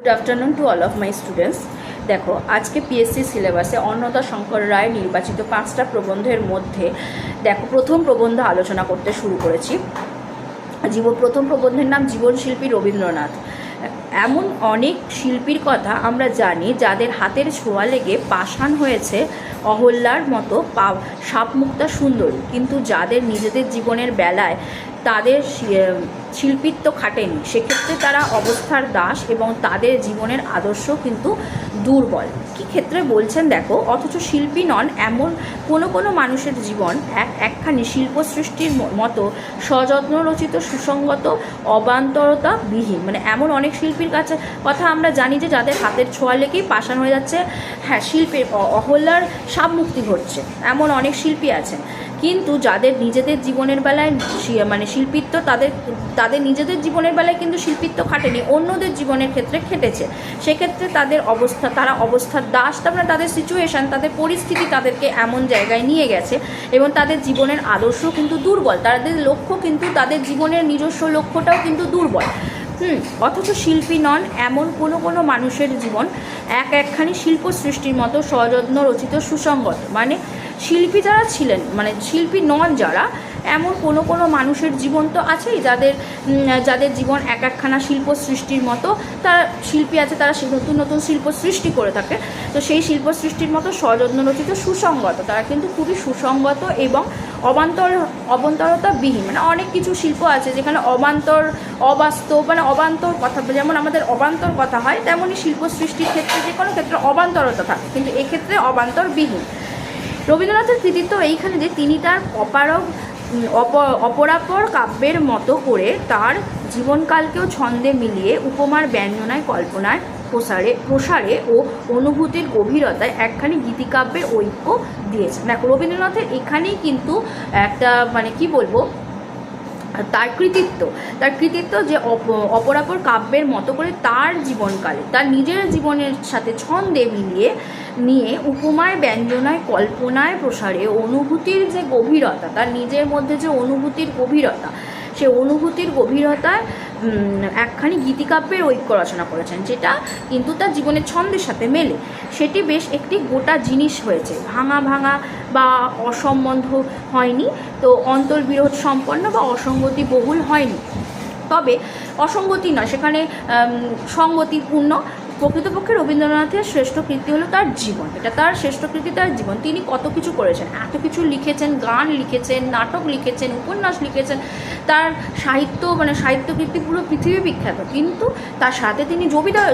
Good afternoon to all of my students দেখো, আজকে PSC সিলেবাসে অন্নদা শঙ্কর রায় নির্বাচিত পাঁচটা প্রবন্ধের মধ্যে, দেখো, প্রথম প্রবন্ধ আলোচনা করতে শুরু করেছি। জীব প্রথম প্রবন্ধের নাম জীবনশিল্পী রবীন্দ্রনাথ। এমন অনেক শিল্পীর কথা আমরা জানি যাদের হাতের ছোঁয়া লেগে পাষাণ হয়েছে অহল্যার মতো পা, সাপমুক্তা সুন্দর। কিন্তু যাদের নিজেদের জীবনের বেলায় তাদের শিল্পিত্ব খাটেনি, সেক্ষেত্রে তারা অবস্থার দাস এবং তাদের জীবনের আদর্শ কিন্তু দুর্বল। কী ক্ষেত্রে বলছেন দেখো, অথচ শিল্পী নন এমন কোনো কোনো মানুষের জীবন এক, একখানি শিল্প সৃষ্টির মতো সযত্ন রচিত সুসঙ্গত অবান্তরতা বিহীন। মানে এমন অনেক শিল্পীর কাছে কথা আমরা জানি যে যাদের হাতের ছোঁয়া লেগেই পাষাণ হয়ে যাচ্ছে হ্যাঁ শিল্পের অহল্যার সাপ মুক্তি ঘটছে। এমন অনেক শিল্পী আছেন। কিন্তু যাদের নিজেদের জীবনের বেলায় মানে শিল্পিত্ব, তাদের তাদের নিজেদের জীবনের বেলায় কিন্তু শিল্পিত্ব খাটেনি, অন্যদের জীবনের ক্ষেত্রে খেটেছে। সেক্ষেত্রে তাদের অবস্থা, তারা অবস্থার দাস, তারপরে তাদের সিচুয়েশান তাদের পরিস্থিতি তাদেরকে এমন জায়গায় নিয়ে গেছে এবং তাদের জীবনের আদর্শ কিন্তু দুর্বল। তাদের লক্ষ্য কিন্তু, তাদের জীবনের নিজস্ব লক্ষ্যটাও কিন্তু দুর্বল। হুম, অথচ শিল্পী নন এমন কোনো কোনো মানুষের জীবন এক একখানি শিল্প সৃষ্টির মতো সযত্ন রচিত সুসংগত। মানে শিল্পী যারা ছিলেন মানে শিল্পী নন যারা এমন কোনো কোনো মানুষের জীবন তো আছেই যাদের যাদের জীবন এক একখানা শিল্প সৃষ্টির মতো। তারা শিল্পী আছে, তারা নতুন নতুন শিল্প সৃষ্টি করে থাকে। তো সেই শিল্প সৃষ্টির মতো সযত্ন রচিত সুসঙ্গত তারা কিন্তু খুবই সুসঙ্গত এবং অবান্তর অবান্তরতা বিহীন মানে অনেক কিছু শিল্প আছে যেখানে অবান্তর, অবাস্তব মানে অবান্তর কথা যেমন আমাদের অবান্তর কথা হয়, তেমনই শিল্প সৃষ্টির ক্ষেত্রে যে কোনো ক্ষেত্রে অবান্তরতা থাকে, কিন্তু এক্ষেত্রে অবান্তর বিহীন রবীন্দ্রনাথের কৃতিত্ব এইখানে যে তিনি তার অপারগ অপরাপর কাব্যের মতো করে তার জীবনকালকেও ছন্দে মিলিয়ে উপমার ব্যঞ্জনায়, কল্পনায় প্রসারে প্রসারে ও অনুভূতির গভীরতায় একখানি গীতিকাব্যের ঐক্য দিয়েছেন। দেখো, রবীন্দ্রনাথের এখানেই কিন্তু একটা মানে কি বলব তার কৃতিত্ব তার কৃতিত্ব যে অপ- অপরাপর কাব্যের মতো করে তার জীবনকালে, তার নিজের জীবনের সাথে ছন্দে মিলিয়ে, নিয়ে উপমায়, ব্যঞ্জনায়, কল্পনায় প্রসারে অনুভূতির যে গভীরতা, তার নিজের মধ্যে যে অনুভূতির গভীরতা সে অনুভূতির গভীরতায় একখানি গীতিকাব্যের ঐক্য রচনা করেছেন, যেটা কিন্তু তার জীবনের ছন্দের সাথে মেলে। সেটি বেশ একটি গোটা জিনিস হয়েছে। ভাঙা ভাঙা বা অসম্বন্ধ হয়নি, তো অন্তর্বিরোধ সম্পন্ন বা অসঙ্গতি বহুল হয়নি। তবে অসঙ্গতি নয়, সেখানে সঙ্গতিপূর্ণ প্রকৃতপক্ষে রবীন্দ্রনাথের শ্রেষ্ঠ কৃতি হলো তার জীবন। এটা তার শ্রেষ্ঠ কৃতি তার জীবন। তিনি কত কিছু করেছেন, এত কিছু লিখেছেন, গান লিখেছেন, নাটক লিখেছেন, উপন্যাস লিখেছেন। তার সাহিত্য মানে সাহিত্য কৃতি পুরো পৃথিবী বিখ্যাত। কিন্তু তার সাথে তিনি জমিদার